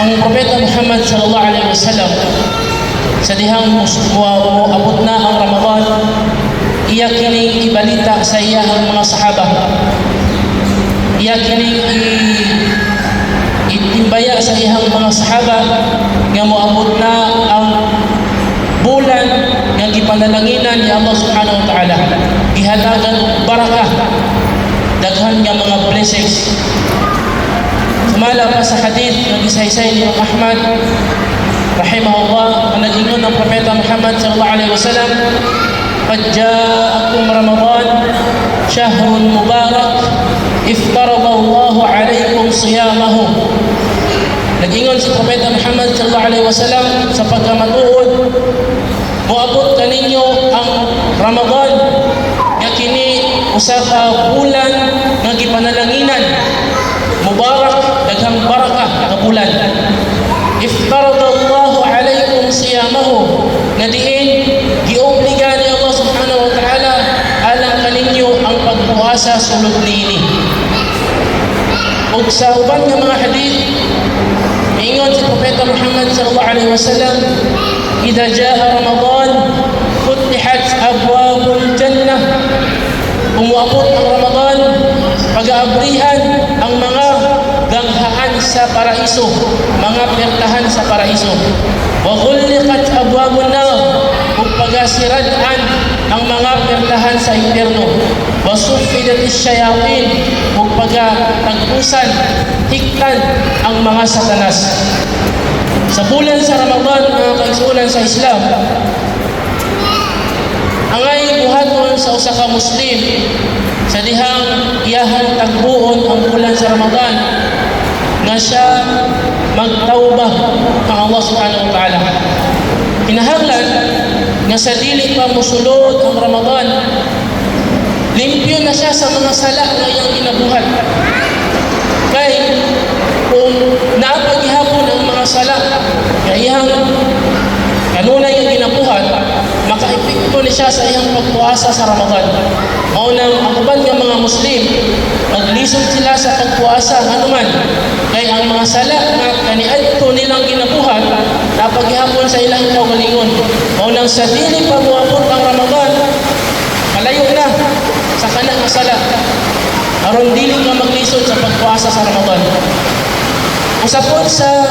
ang propeta Muhammad sallallahu alaihi wasallam sa dihang moabot na ang Ramadan iya kining ibalita sa iyang mga sahaba. Iya kining i- itimbaya sa iyang mga sahaba nga moabot na ang bulan nga gipanalaginan ni Allah subhanahu wa ta'ala. Gihatagan og barakah daghan nga mga blessings Sumala pa sa hadith ng isaysay ni Imam Ahmad rahimahullah ang nag-ingon ng Propeta Muhammad sallallahu alaihi wasallam قد جاءكم رمضان شهر مبارك افترض الله عليكم صيامه Nag-ingon si Propeta Muhammad sallallahu alaihi wasallam sa pagkamatuod moabot kaninyo ang Ramadan nga kini usa ka bulan nga gipanalanginan mubarak daghang barakah nga bulan iftarada Allah alaykum siyamahu nga diin giobliga ni Allah subhanahu wa ta'ala alang kaninyo ang pagpuasa sulod niini ug sa uban nga mga hadith ingon si Propeta Muhammad sallallahu alaihi wasallam idza jaa ramadan futihat abwabul jannah umuabot ang Ramadan pag-aabrihan sa paraiso. Mga pertahan sa paraiso. Wa ghulqat abwabun nar ug pagasiradan ang mga pertahan sa impierno wa suffidat isyayatin ug pagatagpusan hiktan ang mga satanas. Sa bulan sa Ramadan mga kaisulan sa Islam angay buhaton sa usa ka Muslim sa dihang iyahang tagbuon ang bulan sa Ramadan nga siya magtawbah kang Allah subhanahu wa ta'ala kinahanglan nga sa dili pa musulod ang Ramadan limpyo na siya sa mga sala nga iyang ginabuhat kay kung naapagihapon ang mga sala nga iyang kanunay nga ginabuhat makaepekto ni sa iyang pagpuasa sa Ramadan. Maunang ang uban nga mga Muslim, maglisod sila sa pagpuasa anuman. Kay ang mga sala nga kaniadto nilang ginabuhat, napaghihapon sa ilang kaugalingon. Maunang sa dili pa ang Ramadan, malayo na sa kanang sala. Aron dili nga maglisod sa pagpuasa sa Ramadan. Usapon sa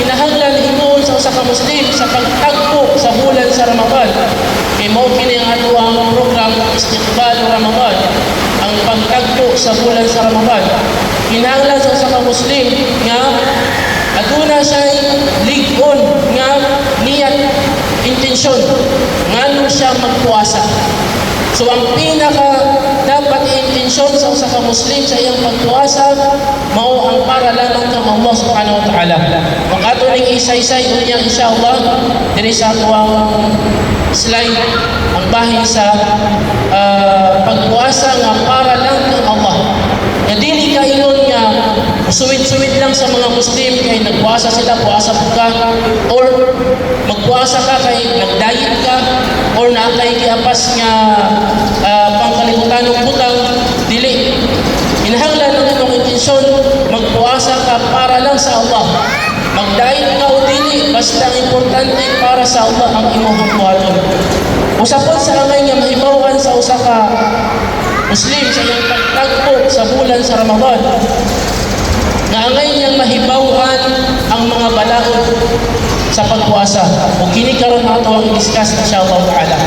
kinahanglan himuon sa usa ka Muslim sa pagtagpo sa bulan sa Ramadan. Kay mao kini ang ato ang program Istiqbal Ramadan. Sa bulan sa Ramadan. Kinahanglan sa ka Muslim nga aduna siya ligon nga niyat intensyon nganong siya magpuasa. So ang pinaka dapat intensyon sa usa ka Muslim sa iyang pagpuasa mao ang para lamang kang Allah subhanahu wa ta'ala. Kung ato ning isa-isay unya inshallah diri sa ato ang slide ang bahin sa ah, pagpuasa nga para lang kang Allah. Nga dili ka ingon nga suwit-suwit lang sa mga Muslim kay nagpuasa sila, puasa po ka. Or magpuasa ka kay nagdayit ka or na kay giapas nga uh, pangkalimutan ng butang dili. Inahanglan ng itong intensyon magpuasa ka para lang sa Allah. Magdayit ka o dili basta ang importante para sa Allah ang imong buhaton usapon sa angay nga mahibawan sa usa ka Muslim sa iyang pagtagpo sa bulan sa Ramadan nga angay niyang mahibawan ang mga balaod sa pagpuasa. O kini karon ato ang i-discuss inshallah taala.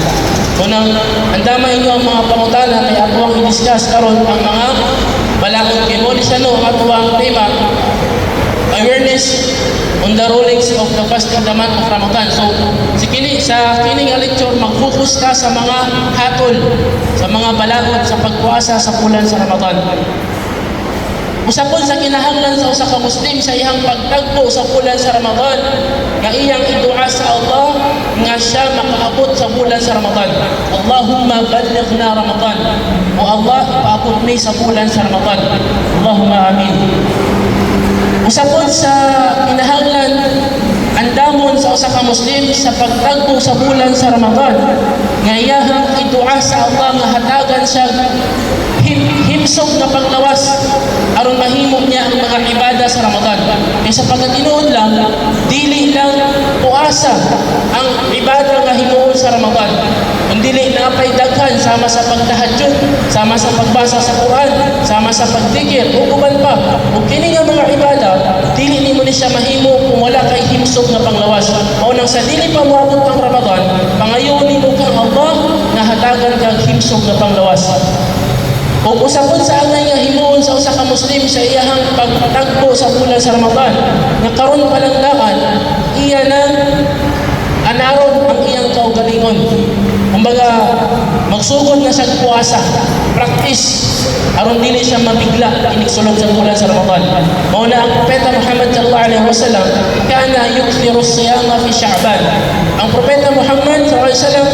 Unang andama inyo ang mga pangutana kay ato ang i-discuss karon ang mga balaod kay mo ni siya no ang ang tema awareness on the rulings of the fast of the of Ramadan. So, si kini, sa kining lecture, mag-focus ka sa mga hatol, sa mga balagod, sa pagpuasa sa bulan sa Ramadan. Usapon sa kinahanglan sa usa ka Muslim sa iyang pagtagpo sa bulan sa Ramadan nga iyang idua sa Allah nga siya makaabot sa bulan sa Ramadan. Allahumma ballighna Ramadan. O Allah, paabot mi sa bulan sa Ramadan. Allahumma amin. Usapon sa kinahanglan andamon sa usa ka Muslim sa pagtagpo sa bulan sa Ramadan. Nga iyahang idua sa Allah nga hatagan siya him, himsog na paglawas aron mahimo niya ang mga ibada sa Ramadan. Kaya sa pagkatinuod lang, dili lang puasa ang ibada nga himuon sa Ramadan. Kung dili na pay daghan sama sa pagtahajjud, sama sa pagbasa sa Quran, sama sa pagdikir, ug uban pa. Ug kini nga mga ibada, dili nimo ni siya mahimo kung wala kay himsog na panglawas. Mao nang sa dili pa moabot ang Ramadan, pangayon nimo kang Allah nga hatagan kag himsog na panglawas. Kung usapon sa angay nga himuon sa usa ka Muslim sa iyahang pagtagpo sa bulan sa Ramadan, nga karon pa lang daan, iya na anaron ang iyang kaugalingon. Kumbaga, magsugod na sa puasa, practice, aron dili siya mabigla iniksulog sa bulan sa Ramadan. Mao na ang propeta Muhammad sallallahu alaihi wasallam kana yukthiru siyama fi Sha'ban. Ang propeta Muhammad sallallahu alaihi wasallam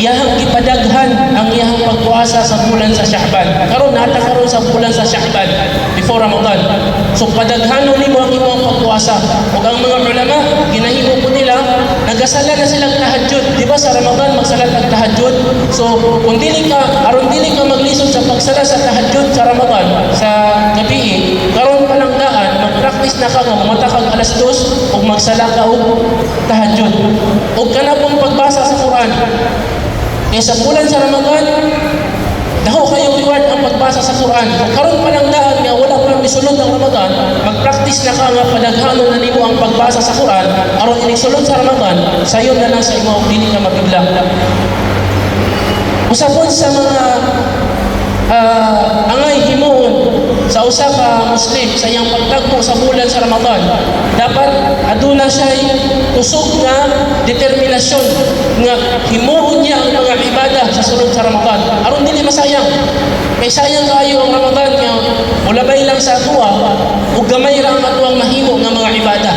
iyahang gipadaghan ang iyahang pagpuasa sa bulan sa Sha'ban. Karon nata karon sa bulan sa Sha'ban before Ramadan. So padaghanon nimo ang imong pagpuasa. Ug ang mga ulama nagasala na silang tahajjud. Di ba sa Ramadan magsalat ang tahajjud? So kung dili ka aron dili ka maglisod sa pagsala sa tahajjud sa Ramadan sa gabi, karon pa lang mag-practice na ka nga mamata kag alas 2 ug magsala ka og tahajjud. Ug kana pong pagbasa sa Quran kaya sa bulan sa Ramadan, daho kayo reward ang pagbasa sa Quran. Karon pa nga wala pa lang misulod ng Ramadan, mag-practice na ka nga padaghanon na nimo ang pagbasa sa Quran aron inig sulod sa Ramadan, sayon na lang sa imo dili ka mabigla. Usapon sa mga uh, angay himuon sa usa ka Muslim sa iyang pagtagpo sa bulan sa Ramadan, dapat aduna siya kusog nga determinasyon nga himuon niya ang mga ibada sa sulod sa Ramadan. Aron dili masayang. Kay sayang kayo ang Ramadan nga mulabay lang sa tuwa ug gamay ra ang atuang mahimo nga mga ibada.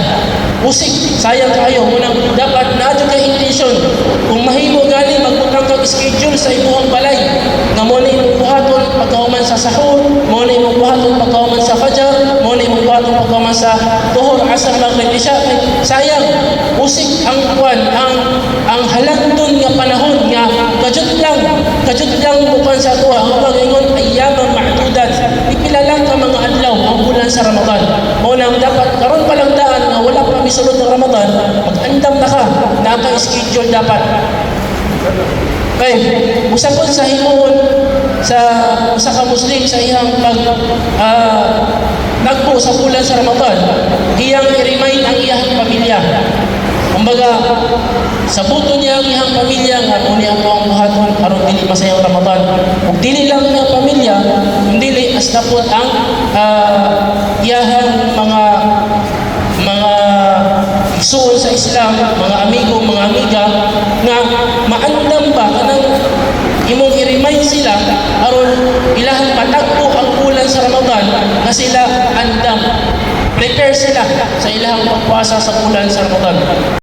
Usik, sayang kayo. Munang dapat naadyo ka intention. Kung mahimo gani magbutang kag schedule sa imuhang balay nga mo imong buhaton pagkauman sa sahur, mo imong buhaton pagkauman sa fajar, mo imong buhaton pagkauman sa tuhor, asar, maghrib, isya. Sayang, usik ang kuan, ang ang halagton nga panahon nga kajut lang, kajut lang bukan sa tuwa. Ang pagingon ayyamang ma'dudat. Ipila lang ka mga adlaw ang bulan sa Ramadan. Mao nang dapat karon pa lang daan nga wala pa misulod ng Ramadan, mag-andam na ka, naka-schedule dapat. Kay usapon sa himuon sa usa ka Muslim sa iyang pag ah, nagpo sa bulan sa Ramadan, iyang i-remind ang iyang pamilya. Kumbaga, sa buto niya ang iyang pamilya nga muni ang tuwang buhaton aron dili masayang Ramadan. Ug dili lang ang pamilya, kundi hasta po ang ah, iyahang mga mga igsuon sa Islam, mga amigo, mga amiga, nga maandam ba kanang imong i-remind sila aron ilahang patagpo ang bulan sa Ramadan nga sila andam? Prepare sila sa ilahang pagpuasa sa bulan sa Ramadan